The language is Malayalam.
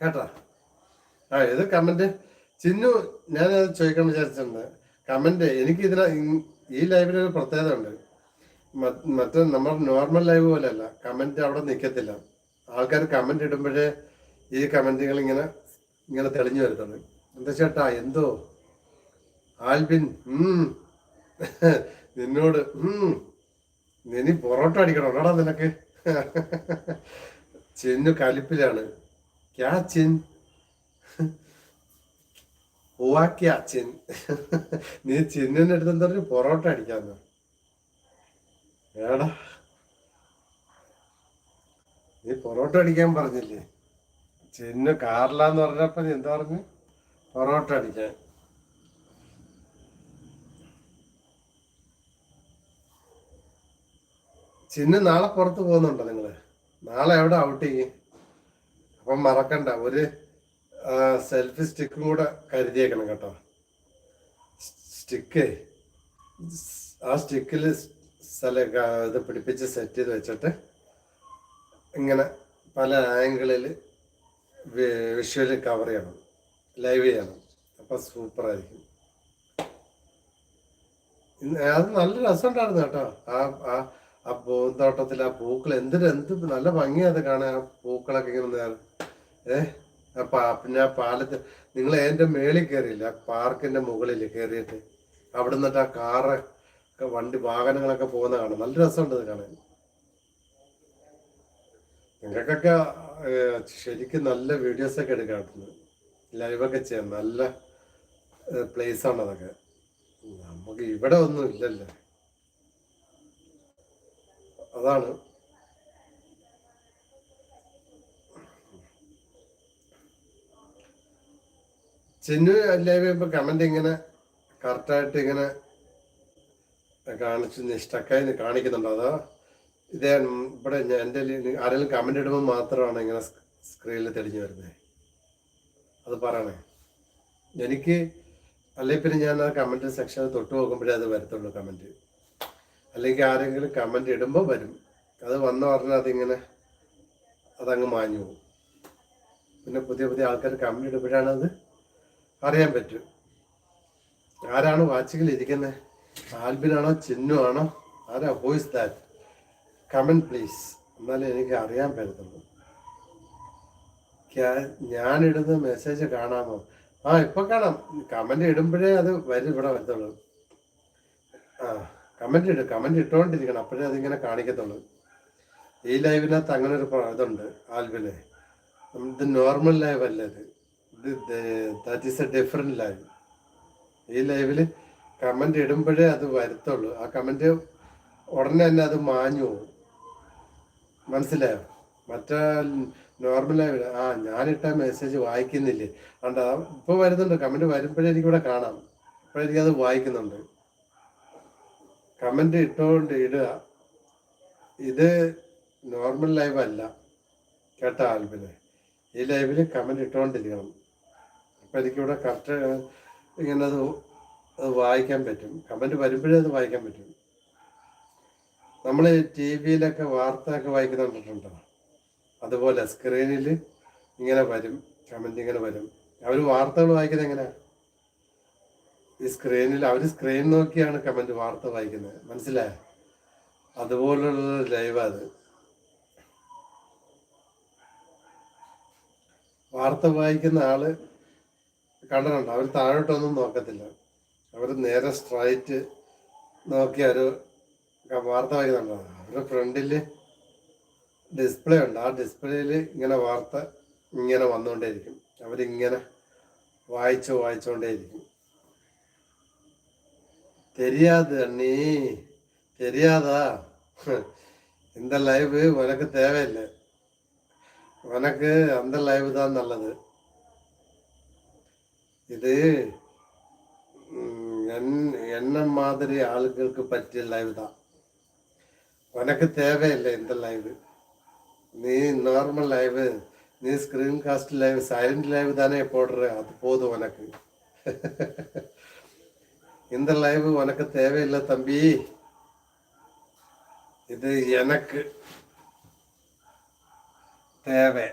കേട്ടോ. ആ ഇത് കമന്റ് ചിന്നു ഞാൻ ചോദിക്കാൻ വിചാരിച്ചിട്ടുണ്ട്. കമന്റ് എനിക്ക് ഇതിന ഈ ലൈവിൽ ഒരു പ്രത്യേകത ഉണ്ട്. മറ്റ് നമ്മൾ നോർമൽ ലൈവ് പോലെയല്ല. കമന്റ് അവിടെ നിൽക്കത്തില്ല ആൾക്കാർ കമന്റ് ഇടുമ്പോഴേ ഈ കമന്റുകൾ ഇങ്ങനെ ഇങ്ങനെ തെളിഞ്ഞു വരുത്തുള്ളൂ. എന്താ ചേട്ടാ എന്തോ? ആൽബിൻ നിന്നോട് ഇനി പൊറോട്ട അടിക്കണം? എടാ നിനക്ക്. ചിന്നു കലിപ്പിലാണ്. ക്യാ ചെൻ? ഓവാക്കിയ ചെൻ? നീ എന്താ പറഞ്ഞു പൊറോട്ട അടിക്കാന്ന്. ഏടാ നീ പൊറോട്ട അടിക്കാൻ പറഞ്ഞില്ലേ? ചെന്നു കാറിലാന്ന് പറഞ്ഞപ്പോ നീ എന്താ പറഞ്ഞു? പൊറോട്ട അടിക്കാൻ. ചിന്ന നാളെ പുറത്ത് പോകുന്നുണ്ടോ നിങ്ങൾ? നാളെ എവിടെ ഔട്ട് ചെയ്യും? അപ്പം മറക്കണ്ട. ഒരു സെൽഫി സ്റ്റിക്കും കൂടെ കരുതിയേക്കണം കേട്ടോ. സ്റ്റിക്ക് ആ സ്റ്റിക്കിൽ സ്ഥല ഇത് പിടിപ്പിച്ച് സെറ്റ് ചെയ്ത് വെച്ചിട്ട് ഇങ്ങനെ പല ആംഗിളിൽ വിഷ്വലി കവർ ചെയ്യണം. ലൈവ് ചെയ്യണം. അപ്പം സൂപ്പറായിരിക്കും അത് നല്ല രസമുണ്ടായിരുന്നു കേട്ടോ. ആ ആ ആ പൂന്തോട്ടത്തിൽ ആ പൂക്കൾ എന്തൊരു എന്ത് നല്ല ഭംഗിയാ അത് കാണാൻ ആ പൂക്കളൊക്കെ ഇങ്ങനെ നേരം ഏ? ആ പിന്നെ ആ പാലത്ത് നിങ്ങൾ എന്റെ മേളിൽ കയറിയില്ല പാർക്കിന്റെ മുകളിൽ കയറിയിട്ട് അവിടെ നിന്നിട്ട് ആ കാറ് വണ്ടി വാഹനങ്ങളൊക്കെ പോകുന്ന കാണാം. നല്ല രസമുണ്ട് അത് കാണാൻ. നിങ്ങൾക്കൊക്കെ ശരിക്കും നല്ല വീഡിയോസ് ഒക്കെ എടുക്കാൻ ലൈവൊക്കെ ചെയ്യാം നല്ല പ്ലേസ് ആണ് അതൊക്കെ. നമുക്ക് ഇവിടെ ഒന്നും ഇല്ലല്ലോ. അതാണ്. ചിന്നു ലൈവ് ഇപ്പൊ കമന്റ് ഇങ്ങനെ കറക്റ്റായിട്ട് ഇങ്ങനെ കാണിച്ചു സ്റ്റക്കായി കാണിക്കുന്നുണ്ടോ. അതോ ഇതേ ഇവിടെ ഞാൻ ആരെങ്കിലും കമന്റ് ഇടുമ്പോൾ മാത്രമാണ് ഇങ്ങനെ സ്ക്രീനിൽ തെളിഞ്ഞു വരുന്നത്. അത് പറയണേ. എനിക്ക് അല്ലെങ്കിൽ പിന്നെ ഞാൻ ആ കമന്റ് സെക്ഷനിൽ തൊട്ട് നോക്കുമ്പോഴേ അത് വരത്തുള്ളൂ കമന്റ് അല്ലെങ്കിൽ ആരെങ്കിലും കമന്റ് ഇടുമ്പോൾ വരും. അത് വന്ന പറഞ്ഞാൽ അതിങ്ങനെ അതങ്ങ് മാഞ്ഞു പോകും. പിന്നെ പുതിയ പുതിയ ആൾക്കാർ കമന്റ് ഇടുമ്പോഴാണ് അത് അറിയാൻ പറ്റും. ആരാണ് വാച്ചിങ്ങിൽ ഇരിക്കുന്നത് ആൽബിനാണോ ചിന്നു ആണോ ആരാ വോയിസ് ദാറ്റ് കമന്റ് പ്ലീസ് എന്നാലേ എനിക്ക് അറിയാൻ പറ്റത്തുള്ളൂ. ഞാനിടുന്ന മെസ്സേജ് കാണാമോ? ആ ഇപ്പൊ കാണാം. കമന്റ് ഇടുമ്പോഴേ അത് വരും ഇവിടെ വരത്തുള്ളൂ. ആ കമന്റ് ഇടും കമന്റ് ഇട്ടുകൊണ്ടിരിക്കണം അപ്പോഴേ അതിങ്ങനെ കാണിക്കത്തുള്ളൂ. ഈ ലൈവിനകത്ത് അങ്ങനെ ഒരു ഇതുണ്ട് ആൽബിനെ. ഇത് നോർമൽ ലൈവ് അല്ല ഇത് ഇത് that is a different live ഈ ലൈവിൽ കമന്റ് ഇടുമ്പോഴേ അത് വരുത്തുള്ളൂ. ആ കമന്റ് ഉടനെ തന്നെ അത് മാഞ്ഞു പോകും. മനസ്സിലായോ? മറ്റേ നോർമൽ ലൈവിൽ ആ ഞാനിട്ട മെസ്സേജ് വായിക്കുന്നില്ലേ? അതുകൊണ്ട് ഇപ്പോൾ വരുന്നുണ്ട്. കമന്റ് വരുമ്പോഴേ എനിക്കിവിടെ കാണാം. ഇപ്പോഴെനിക്കത് വായിക്കുന്നുണ്ട്. കമന്റ് ഇട്ടുകൊണ്ട് ഇടുക. ഇത് നോർമൽ ലൈവ് അല്ല. കേട്ട ആൽബിന്? ഈ ലൈവിൽ കമന്റ് ഇട്ടുകൊണ്ടിരിക്കണം അപ്പം എനിക്കിവിടെ കറക്റ്റ് ഇങ്ങനെ അത് അത് വായിക്കാൻ പറ്റും. കമന്റ് വരുമ്പോഴേ അത് വായിക്കാൻ പറ്റും. നമ്മൾ ടി വിയിലൊക്കെ വാർത്തയൊക്കെ വായിക്കുന്നുണ്ടോ അതുപോലെ സ്ക്രീനിൽ ഇങ്ങനെ വരും കമന്റ് ഇങ്ങനെ വരും. അവർ വാർത്തകൾ വായിക്കുന്നത് എങ്ങനെയാ ഈ സ്ക്രീനിൽ അവർ സ്ക്രീൻ നോക്കിയാണ് കമന്റ് വാർത്ത വായിക്കുന്നത്. മനസ്സിലായ? അതുപോലുള്ള ലൈവ് അത്. വാർത്ത വായിക്കുന്ന ആള് കണ്ടിട്ടുണ്ട് അവർ താഴോട്ടൊന്നും നോക്കത്തില്ല അവർ നേരെ സ്ട്രൈറ്റ് നോക്കി ഒരു വാർത്ത വായിക്കുന്നുണ്ടോ അവരുടെ ഫ്രണ്ടില് ഡിസ്പ്ലേ ഉണ്ട് ആ ഡിസ്പ്ലേയിൽ ഇങ്ങനെ വാർത്ത ഇങ്ങനെ വന്നുകൊണ്ടേയിരിക്കും അവരിങ്ങനെ വായിച്ചു വായിച്ചുകൊണ്ടേയിരിക്കും தெரியாது அண்ணி தெரியாதா இந்த லைவு உனக்கு தேவையில்லை உனக்கு அந்த லைவ் தான் நல்லது. இது என்- என்ன மாதிரி ஆளுகளுக்கு பற்றிய லைவ் தான். உனக்கு தேவையில்லை இந்த லைவ் நீ நார்மல் லைவ் நீ screen cast live silent live தானே போடுற அது போதும் உனக்கு. இந்த லைவ் உனக்கு தேவையில்லை தம்பி. இது எனக்கு தேவை